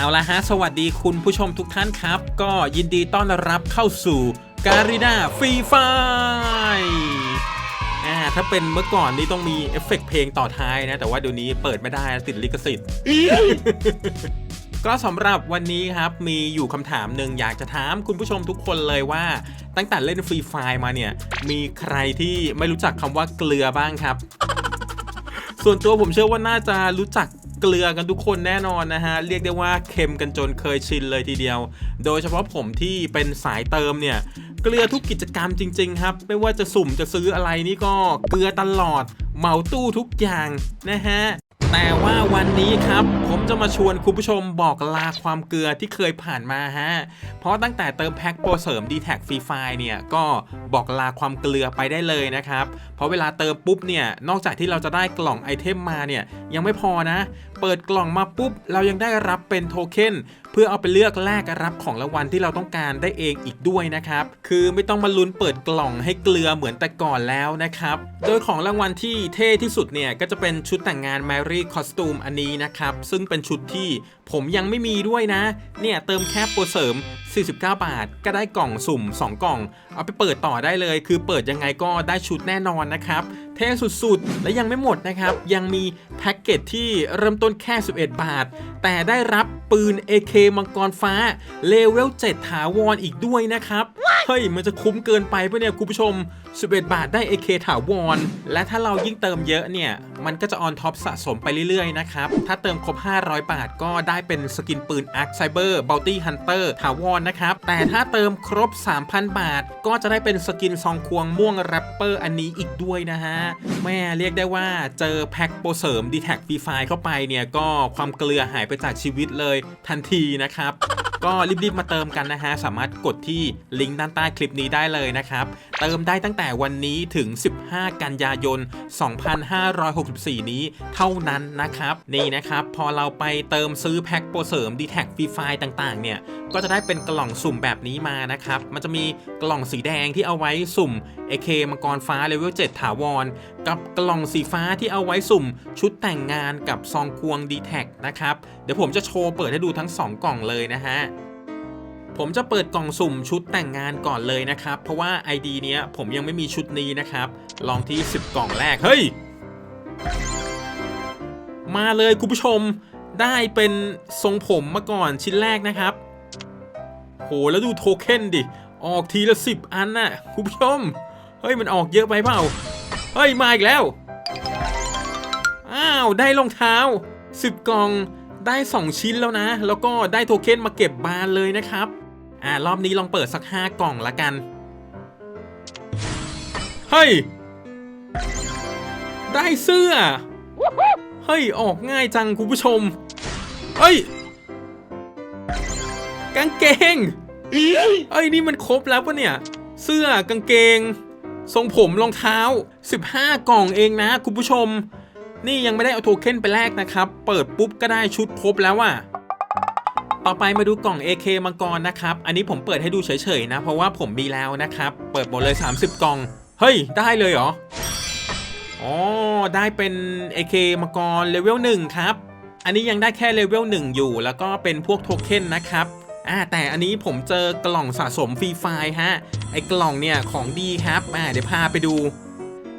เอาละฮะ สวัสดีคุณผู้ชมทุกท่านครับ ก็ยินดีต้อนรับเข้าสู่การีนาฟรีไฟอ่าถ้าเป็นเมื่อก่อนนี่ต้องมีเอฟเฟกต์เพลงต่อท้ายนะ แต่ว่าเดี๋ยวนี้เปิดไม่ได้ติดลิขสิทธิ์ ก็สำหรับวันนี้ครับมีอยู่คำถามหนึ่งอยากจะถามคุณผู้ชมทุกคนเลยว่า ตั้งแต่เล่นฟรีไฟมาเนี่ย มีใครที่ไม่รู้จักคำว่าเกลือบ้างครับ ส่วนตัวผมเชื่อว่าน่าจะรู้จัก เกลือกันทุกคนแน่นอนนะฮะ เรียกได้ว่าเค็มกันจนเคยชินเลยทีเดียว โดยเฉพาะผมที่เป็นสายเติมเนี่ย เกลือทุกกิจกรรมจริง ๆ ครับ ไม่ว่าจะสุ่มจะซื้ออะไรนี่ก็เกลือตลอด เหมาตู้ทุกอย่างนะฮะแต่ว่าวันนี้ครับ ผมจะมาชวนคุณผู้ชมบอกลาความเกลือที่เคยผ่านมาฮะ เพราะตั้งแต่เติมแพ็คโปรเสริม d t แท็ฟรีไฟเนี่ย ก็บอกลาความเกลือไปได้เลยนะครับ เพราะเวลาเติมปุ๊บเนี่ย นอกจากที่เราจะได้กล่องไอเทมมาเนี่ย ยังไม่พอนะ เปิดกล่องมาปุ๊บ เรายังได้รับเป็นโทเค็นเพื่อเอาไปเลือกแลกรับของรางวัลที่เราต้องการได้เองอีกด้วยนะครับ คือไม่ต้องมาลุ้นเปิดกล่องให้เกลือเหมือนแต่ก่อนแล้วนะครับ โดยของรางวัลที่เท่ที่สุดเนี่ย ก็จะเป็นชุดแต่งงาน Mary Costume อันนี้นะครับ ซึ่งเป็นชุดที่ผมยังไม่มีด้วยนะ เนี่ยเติมแค่โปรเสริม 49 บาท ก็ได้กล่องสุ่ม 2 กล่อง เอาไปเปิดต่อได้เลย คือเปิดยังไงก็ได้ชุดแน่นอนนะครับ เท่สุดๆ และยังไม่หมดนะครับ ยังมีแพ็กเกจที่เริ่มต้นแค่ 11 บาท แต่ได้รับ ปืน AK มังกรฟ้าเลเวล 7 ถาวรอีกด้วยนะครับ เฮ้ย มันจะคุ้มเกินไปปะเนี่ยคุณผู้ชม 11 บาทได้ AK ถาวร และถ้าเรายิ่งเติมเยอะเนี่ย มันก็จะออนท็อปสะสมไปเรื่อยๆ นะครับ ถ้าเติมครบ 500 บาทก็ได้เป็นสกินปืน Arc Cyber Bounty Hunter ถาวรนะครับ แต่ถ้าเติมครบ 3,000 บาท ก็จะได้เป็นสกินซองควงม่วงแรปเปอร์อันนี้อีกด้วยนะฮะ แม่เรียกได้ว่าเจอแพ็คโปรเสริม d t แท็ฟรีไฟเข้าไปเนี่ยก็ความเกลือหายไปจากชีวิตเลยทันทีนะครับก็รีบๆมาเติมกันนะฮะ สามารถกดที่ลิงก์ด้านใต้คลิปนี้ได้เลยนะครับ เติมได้ตั้งแต่วันนี้ถึง 15 กันยายน 2564 นี้เท่านั้นนะครับ นี่นะครับ พอเราไปเติมซื้อแพ็คโปรเสริม d t แท็กฟรีไฟต่างๆ เนี่ยก็จะได้เป็นกล่องสุ่มแบบนี้มานะครับ มันจะมีกล่องสีแดงที่เอาไว้สุ่ม AK มังกรฟ้าเลเวล7ถาวร กับกล่องสีฟ้าที่เอาไว้สุ่ม ชุดแต่งงานกับซองควง d t แทนะครับ เดี๋ยวผมจะโชว์เปิดให้ดูทั้ง 2 กล่องเลยนะฮะ ผมจะเปิดกล่องสุ่มชุดแต่งงานก่อนเลยนะครับ เพราะว่า ID เนี้ยผมยังไม่มีชุดนี้นะครับ ลองที่ 10 กล่องแรก เฮ้ย มาเลยคุณผู้ชมได้เป็นทรงผมมาก่อนชิ้นแรกนะครับ โห แล้วดูโทเค็นดิ ออกทีละ 10 อันน่ะคุณผู้ชม เฮ้ย มันออกเยอะไปเปล่า เฮ้ย มาอีกแล้ว อ้าว ได้รองเท้า 10 กล่องได้ 2 ชิ้นแล้วนะ แล้วก็ได้โทเค็นมาเก็บบานเลยนะครับ อ่ารอบนี้ลองเปิดสัก5กล่องละกัน เฮ้ย ได้เสื้อ เฮ้ย ออกง่ายจังคุณผู้ชม เฮ้ย กางเกง เอ้ย นี่มันครบแล้วปะเนี่ย เสื้อกางเกง ทรงผมรองเท้า 15 กล่องเองนะคุณผู้ชม นี่ยังไม่ได้เอาโทเค็นไปแลกนะครับ เปิดปุ๊บก็ได้ชุดครบแล้วอะ ต่อไปมาดูกล่อง AK มังกรนะครับ อันนี้ผมเปิดให้ดูเฉยๆนะ เพราะว่าผมมีแล้วนะครับ เปิดหมดเลย 30 กล่อง เฮ้ย ได้เลยเหรอ อ๋อ ได้เป็น AK มังกรเลเวล1ครับ อันนี้ยังได้แค่เลเวล1อยู่ แล้วก็เป็นพวกโทเค็นนะครับอ่าแต่อันนี้ผมเจอกล่องสะสมฟรีไฟล์ฮะ ไอ้กล่องเนี่ยของดีครับอ่าเดี๋ยวพาไปดู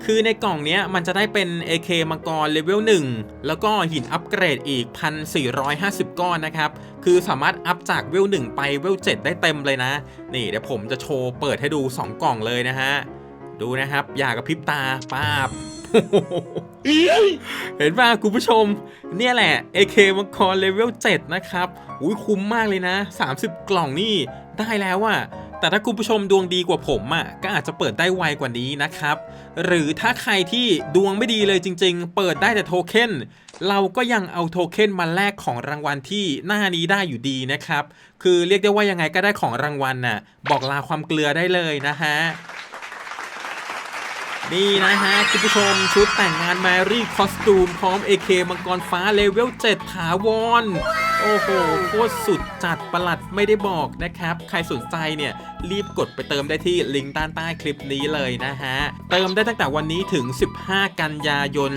คือในกล่องนี้มันจะได้เป็น AK มังกรเลเวล1 แล้วก็หินอัปเกรดอีก 1,450 ก้อนนะครับ คือสามารถอัพจากเวล1ไปเวล7ได้เต็มเลยนะ นี่เดี๋ยวผมจะโชว์เปิดให้ดู 2 กล่องเลยนะฮะ ดูนะครับ อย่ากระพริบตาป้าบเห็นป่ะคุณผู้ชม เนี่ยแหละ AK มังกรเลเวล7นะครับ อุ้ยคุ้มมากเลยนะ 30 กล่องนี่ได้แล้วอะ แต่ถ้าคุณผู้ชมดวงดีกว่าผมอะ่ะก็อาจจะเปิดได้ไวกว่านี้นะครับ หรือถ้าใครที่ดวงไม่ดีเลยจริง ๆ เปิดได้แต่โทเค็นเราก็ยังเอาโทเค็นมาแลกของรางวัลที่หน้านี้ได้อยู่ดีนะครับ คือเรียกได้ว่ายังไงก็ได้ของรางวัลน่ะบอกลาความเกลือได้เลยนะฮะ นี่นะฮะคุณผู้ชมชุดแต่งงานแมรี่คอสตูม พร้อม AK มังกรฟ้าเลเวล 7 ถาวร โอ้โห โคตรสุดจัดประหลัดไม่ได้บอกนะครับ ใครสนใจเนี่ย รีบกดไปเติมได้ที่ลิงก์ด้านใต้คลิปนี้เลยนะฮะ เติมได้ตั้งแต่วันนี้ถึง 15 กันยายน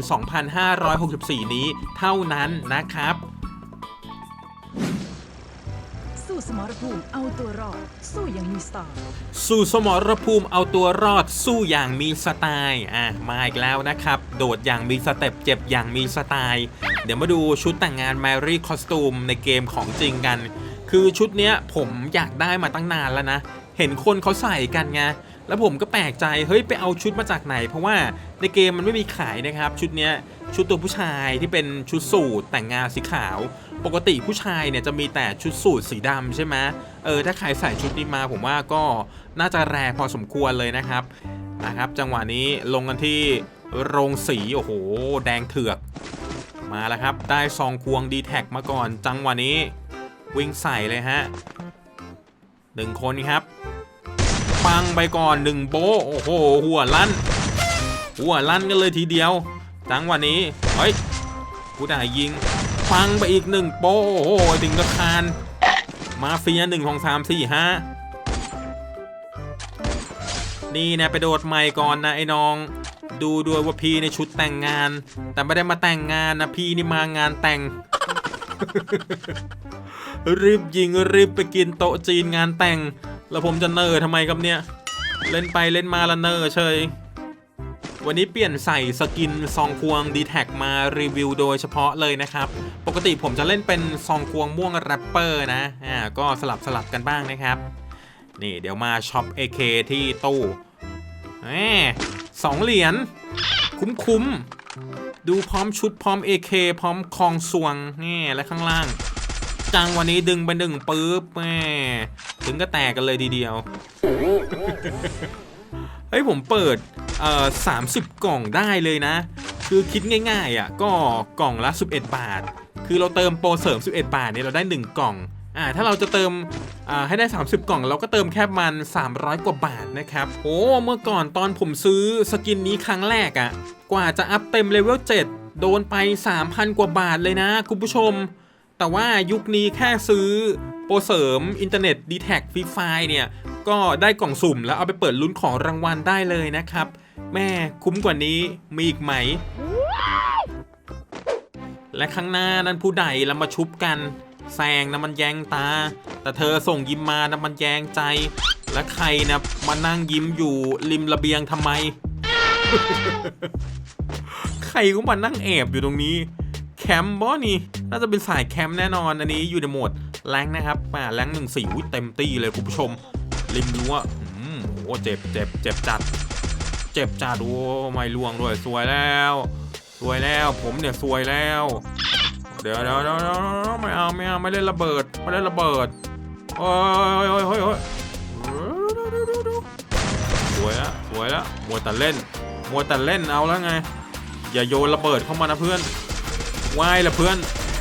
2564 นี้เท่านั้นนะครับ สู้สมรภูมิเอาตัวรอด สู้อย่างมีสไตล์สู่สมรภูมิเอาตัวรอดสู้อย่างมีสไตล์อะมาอีกแล้วนะครับ โดดอย่างมีสเต็ปเจ็บอย่างมีสไตล์ เดี๋ยวมาดูชุดแต่งงานแมรี่คอสตูมในเกมของจริงกัน คือชุดเนี้ยผมอยากได้มาตั้งนานแล้วนะ เห็นคนเขาใส่กันไงแล้วผมก็แปลกใจเฮ้ยไปเอาชุดมาจากไหน เพราะว่าในเกมมันไม่มีขายนะครับ ชุดเนี้ยชุดตัวผู้ชายที่เป็นชุดสูทแต่งงานสีขาว ปกติผู้ชายเนี่ยจะมีแต่ชุดสูทสีดำใช่ไหมเออถ้าใครใส่ชุดนี้มาผมว่าก็น่าจะแรงพอสมควรเลยนะครับนะครับ จังหวะนี้ลงกันที่โรงสีโอ้โห แดงเถือก มาแล้วครับ ได้ซองควงดีแท็กมาก่อน จังหวะนี้ วิ่งใส่เลยฮะ หนึ่งคนครับ ปังไปก่อนหนึ่งโบโอ้โห หัวลั่น หัวลั่นกันเลยทีเดียวจังวะนี้ เฮ้ยผู้ด่ายิง ปังไปอีกหนึ่งโปะโอ้โหถึงกระคาน มาเฟียหนึ่งของสามสี่ห้านี่นะไปโดดใหม่ก่อนนะไอ้น้อง ดูด้วยว่าพี่ในชุดแต่งงาน แต่ไม่ได้มาแต่งงานนะพี่นี่มางานแต่ง รีบยิงรีบไปกินโต๊ะจีนงานแต่ง แล้วผมจะเนอร์ทำไมครับเนี่ย เล่นไปเล่นมาละเนอร์เฉย วันนี้เปลี่ยนใส่สกินซองควง d t แทมารีวิวโดยเฉพาะเลยนะครับ ปกติผมจะเล่นเป็นซองควงม่วงแรปเปอร์นะ อ่าก็สลับสลับกันบ้างนะครับ นี่เดี๋ยวมาช็อป AK ที่ตู้แหมสองเหรียญคุ้มคุ้มๆดูพร้อมชุดพร้อม AK พร้อมคองสวงนี่และข้างล่าง จังวันนี้ดึงไปหนึ่งปุ๊บแหมถึงก็แตกกันเลยทีเดียว เฮ้ยผมเปิดเอ่อ30กล่องได้เลยนะ คือคิดง่ายๆอะก็กล่องละ 11 บาท คือเราเติมโปรเสริม 11 บาทเนี่ยเราได้ 1 กล่องอ่าถ้าเราจะเติมอ่าให้ได้ 30 กล่อง เราก็เติมแค่มัน 300 กว่าบาทนะครับโอ้เมื่อก่อนตอนผมซื้อสกินนี้ครั้งแรกอะ่ะ กว่าจะอัพเต็มเลเวล7โดนไป 3,000 กว่าบาทเลยนะ คุณผู้ชม แต่ว่ายุคนี้แค่ซื้อโปรเสริมอินเทอร์เน็ตดีแท็กฟรีไฟเนี่ยก็ได้กล่องสุ่มแล้วเอาไปเปิดลุ้นของรางวัลได้เลยนะครับ แม่คุ้มกว่านี้มีอีกไหม และข้างหน้านั้นผู้ใดเรามาชุบกันแซงนะมันแยงตา แต่เธอส่งยิ้มมานะมันแยงใจ และใครนะมานั่งยิ้มอยู่ริมระเบียงทำไม ใครก็มานั่งแอบอยู่ตรงนี้ แคมป์บอนี่น่าจะเป็นสายแคมป์แน่นอน อันนี้อยู่ในโหมดแรงนะครับมาแรงหนึ่งสี่เต็มตีเลยคุณผู้ชม ริมรั้วโอ้เจ็บเจ็บเจ็บจัด เจ็บจัดโอ้ไม่ล่วงด้วยสวยแล้ว สวยแล้วผมเนี่ยสวยแล้ว เดี๋ยวเดี๋ยวเดี๋ยวไม่เอาไม่เอาไม่เล่นระเบิดไม่เล่นระเบิดโอ้ยโอ้ยโอ้ยโอ้ยสวยละสวยละมัวแต่เล่นมัวแต่เล่นเอาแล้วไง อย่าโยนระเบิดเข้ามานะเพื่อน วายละเพื่อน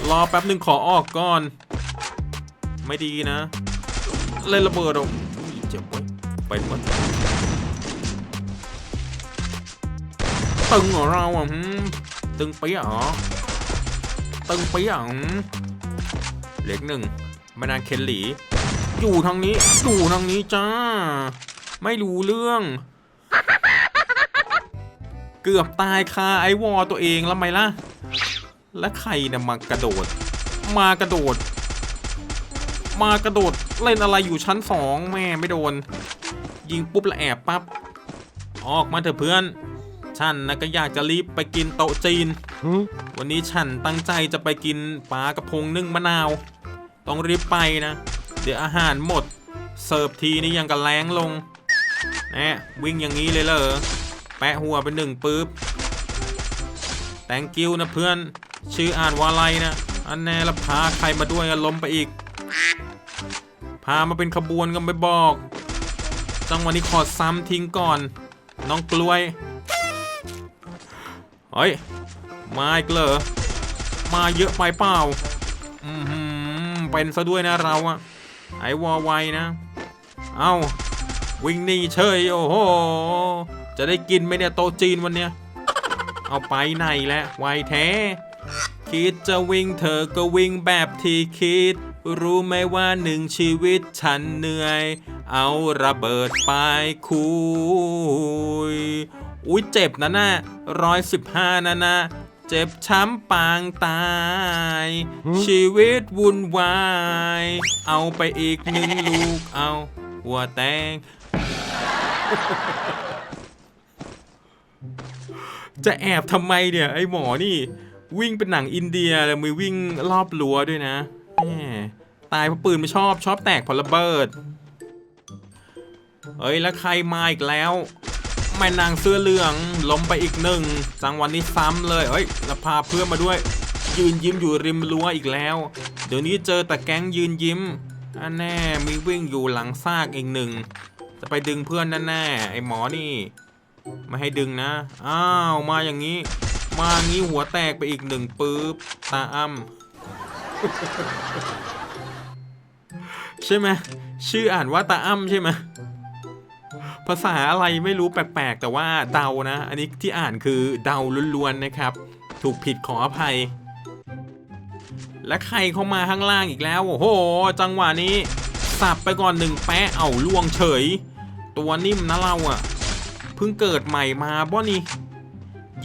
รอแป๊บหนึ่งขอออกก่อน ไม่ดีนะ เล่นระเบิดออุ๊ยเจ็บเว้ยไปหมดตึงเหรอเราอะตึงเปี้ยเหรอตึงเปี้ยหืมเหล็กหนึ่งไม่นานเคนหลี อยู่ทางนี้อยู่ทางนี้จ้า ไม่รู้เรื่อง เกือบตายคาไอวอตัวเองแล้วไหมล่ะ และใครนะมากระโดด มากระโดด มากระโดดเล่นอะไรอยู่ชั้นสองแม่ไม่โดน ยิงปุ๊บและแอบปับ๊บออกมาเถอะเพื่อน ฉันนะก็อยากจะรีบไปกินโต๊ะจีน วันนี้ฉันตั้งใจจะไปกินปลากระพงนึ่งมะนาว ต้องรีบไปนะ เดี๋ยวอาหารหมด เสิร์ฟทีนี่ยังกระแรงลงแนะวิ่งอย่างนี้เลยเหรอ แปะหัวไปหนึ่งปุ๊บ thank you นะเพื่อน ชื่ออ่านว่าอะไรนะอันแน่ละพาใครมาด้วยอะล้มไปอีก พามาเป็นขบวนกันไปบอก จังวะนี้ขอซ้ำทิ้งก่อน น้องกล้วย เฮ้ย มาอีกเหรอ มาเยอะไปเปล่า อืมเป็นซะด้วยนะเราอะไอวอไวนะ เอ้า วิ่งหนีเฉย โอ้โห จะได้กินไหมเนี่ยโตจีนวันเนี้ย เอาไปไหนแล้วไวแท้ คิดจะวิ่งเธอก็วิ่งแบบที่คิด รู้ไหมว่าหนึ่งชีวิตฉันเหนื่อย เอาระเบิดไปคุย อุ้ยเจ็บนะน่ะร้อยสิบห้านะนะเจ็บช้ำปางตาย ชีวิตวุ่นวาย เอาไปอีกหนึ่งลูกเอา หัวแตง จะแอบทำไมเนี่ย ไอ้หมอนี่ วิ่งเป็นหนังอินเดียแล้วมือวิ่งรอบรั้วด้วยนะแหมตายเพราะปืนไม่ชอบชอบแตกพอระเบิด เอ้ยแล้วใครมาอีกแล้วแม่นางเสื้อเหลืองล้มไปอีกหนึ่งจังวันนี้ซ้ำเลยเอ้ยแล้วพาเพื่อนมาด้วย ยืนยิ้มอยู่ริมรั้วอีกแล้ว เดี๋ยวนี้เจอแต่แก๊งยืนยิ้มอันแน่มีวิ่งอยู่หลังซากอีกหนึ่งจะไปดึงเพื่อนแน่ๆไอ้หมอนี่ ไม่ให้ดึงนะ อ้าว มาอย่างนี้ มางี้หัวแตกไปอีกหนึ่งปื๊บตาอ้ำใช่ไหมชื่ออ่านว่าตาอ้ำใช่ไหมภาษาอะไรไม่รู้แปลกๆ แต่ว่าเดานะ อันนี้ที่อ่านคือเดาล้วนๆนะครับ ถูกผิดขออภัย และใครเข้ามาข้างล่างอีกแล้ว โอ้โห จังหวะนี้ สับไปก่อนหนึ่งแปะเอาล่วงเฉย ตัวนิ่มนะเราอะเพิ่งเกิดใหม่มาบ่นี่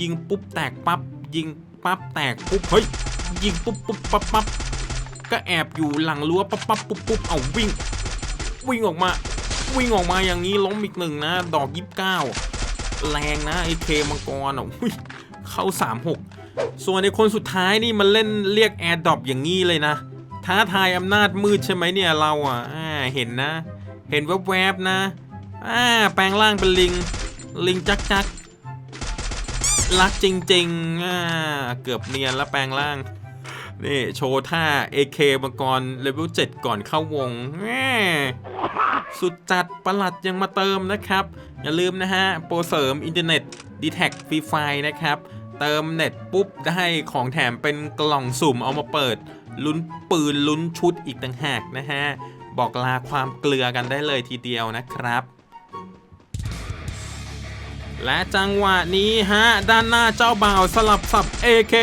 ยิงปุ๊บแตกปั๊บยิงปั๊บแตกปุ๊บเฮ้ยยิงปุ๊บปุ๊บปั๊บปั๊บก็แอบอยู่หลังรั้วปั๊บปั๊บปุ๊บปุ๊บเอาวิ่ง วิ่งออกมา วิ่งออกมาอย่างนี้ล้มอีกหนึ่งนะ ดอกยิบเก้าแรงนะไอเคมังกรอะเข้าสามหกส่วนในคนสุดท้ายนี่มันเล่นเรียกแอร์ดรอปอย่างนี้เลยนะ ท้าทายอำนาจมืดใช่ไหมเนี่ยเราอะเห็นนะ เห็นแวบๆนะอ่าแปลงร่างเป็นลิง ลิงจักจัก รักจริงๆอ่าเกือบเนียนแล้วแปลงร่าง นี่ โชว์ท่า AK มังกรเลเวล7ก่อนเข้าวงแหสุดจัดประหลัดยังมาเติมนะครับ อย่าลืมนะฮะ โปรเสริมอินเทอร์เน็ตดีแท็กฟรีไฟนะครับ เติมเน็ตปุ๊บ ได้ของแถมเป็นกล่องสุ่มเอามาเปิด ลุ้นปืนลุ้นชุดอีกต่างหากนะฮะ บอกลาความเกลือกันได้เลยทีเดียวนะครับ และจังหวะนี้ฮะ ด้านหน้าเจ้าบ่าวสลับสับ AK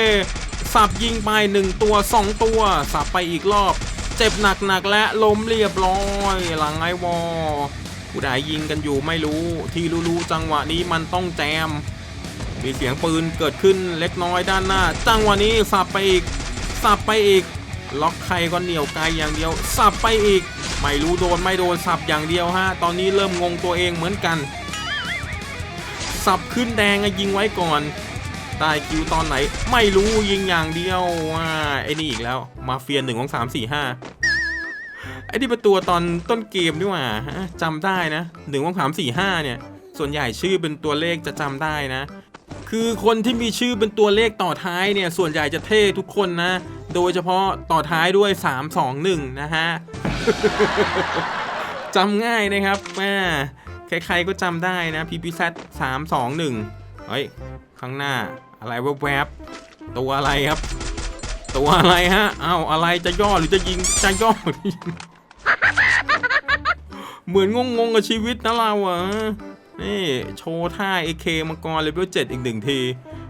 สับยิงไป 1 ตัว 2 ตัว สับไปอีกรอบ เจ็บหนักๆและล้มเรียบร้อย หลังไอวอผู้ใดยิงกันอยู่ไม่รู้ ที่รู้ๆจังหวะนี้มันต้องแจม มีเสียงปืนเกิดขึ้นเล็กน้อยด้านหน้า จังหวะนี้สับไปอีก สับไปอีก ล็อกใครก็เหนียวไกลอย่างเดียว สับไปอีก ไม่รู้โดนไม่โดนสับอย่างเดียวฮะ ตอนนี้เริ่มงงตัวเองเหมือนกัน สับขึ้นแดงอะยิงไว้ก่อนได้คิวตอนไหน ไม่รู้ยิงอย่างเดียวว่าไอ้นี่อีกแล้ว มาเฟียหนึ่งของสามสี่ห้าไอ้ที่เป็นตัวตอนต้นเกมนี่หว่าจำได้นะหนึ่งของสามสี่ห้าเนี่ย ส่วนใหญ่ชื่อเป็นตัวเลขจะจำได้นะ คือคนที่มีชื่อเป็นตัวเลขต่อท้ายเนี่ย ส่วนใหญ่จะเท่ทุกคนนะ โดยเฉพาะต่อท้ายด้วย 3 2 1 นะฮะจำง่ายนะครับแม่ ใครๆก็จำได้นะ PPZ 3 2 1 เฮ้ย ข้างหน้าอะไรแวบๆ ตัวอะไรครับ ตัวอะไรฮะ เอ้าอะไรจะย่อหรือจะยิง จะย่อ เหมือนงงๆกับชีวิตนะเราอะ นี่ โชว์ท่า AK มังกรเลเวล7อีกหนึ่งที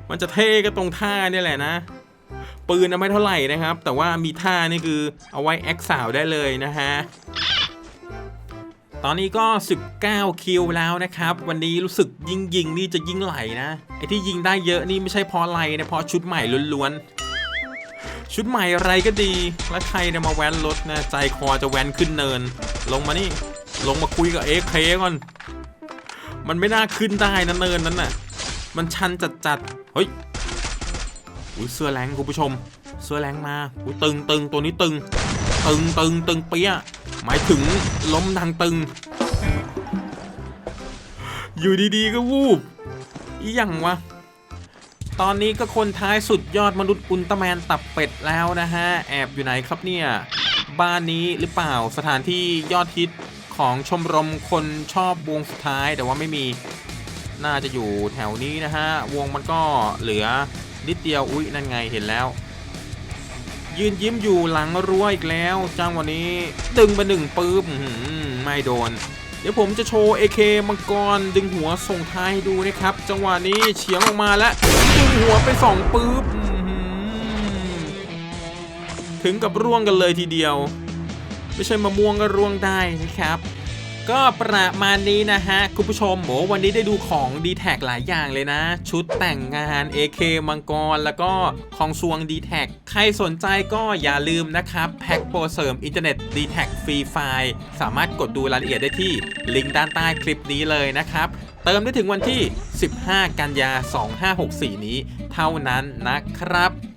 มันจะเท่ก็ตรงท่านี่แหละนะปืนไม่เท่าไหร่นะครับ แต่ว่ามีท่านี่คือเอาไว้แอคสาวได้เลยนะฮะ ตอนนี้ก็ 19 คิวแล้วนะครับ วันนี้รู้สึกยิงยิงๆนี่จะยิงไหลนะ ไอ้ที่ยิงได้เยอะนี่ไม่ใช่เพราะอะไรนะเพราะชุดใหม่ล้วนๆ ชุดใหม่อะไรก็ดี แล้วใครเนี่ยมาแว้นรถนะ ใจคอจะแว้นขึ้นเนิน ลงมานี่ ลงมาคุยกับเอฟเคก่อน มันไม่น่าขึ้นได้นะเนินนั้นน่ะ มันชันจัดๆ เฮ้ยอุ้ยเสื้อแรงคุณผู้ชม เสื้อแรงมาอุ้ยตึงตึงตัวนี้ตึง ตึงตึงตึงเปี้ยะหมายถึงล้มดังตึง อยู่ดีๆก็วูบอีหยังวะ ตอนนี้ก็คนท้ายสุดยอดมนุษย์อุลตร้าแมนตับเป็ดแล้วนะฮะ แอบอยู่ไหนครับเนี่ย บ้านนี้หรือเปล่าสถานที่ยอดฮิตของชมรมคนชอบวงสุดท้ายแต่ว่าไม่มีน่าจะอยู่แถวนี้นะฮะ วงมันก็เหลือนิดเดียวอุ๊ยนั่นไงเห็นแล้ว ยืนยิ้มอยู่หลังรั้วอีกแล้วจังวันนี้ดึงไปหนึ่งปื๊บไม่โดน เดี๋ยวผมจะโชว์เอเคมังกรดึงหัวส่งท้ายให้ดูนะครับ จังหวะนี้เฉียงออกมาแล้วดึงหัวไปสองปื๊บถึงกับร่วงกันเลยทีเดียว ไม่ใช่มะม่วงก็ร่วงได้นะครับ ก็ประมาณนี้นะฮะ คุณผู้ชมโหวันนี้ได้ดูของ d t แทหลายอย่างเลยนะ ชุดแต่งงาน AK มังกร แล้วก็ของซวง d t แทใครสนใจก็อย่าลืมนะครับ แพ็กโปรเสริมอินเทอร์เน็ต d t แทฟรีไฟล์สามารถกดดูรายละเอียดได้ที่ลิงก์ด้านใต้คลิปนี้เลยนะครับ เติมได้ถึงวันที่ 15 กันยา 2564 นี้ เท่านั้นนะครับ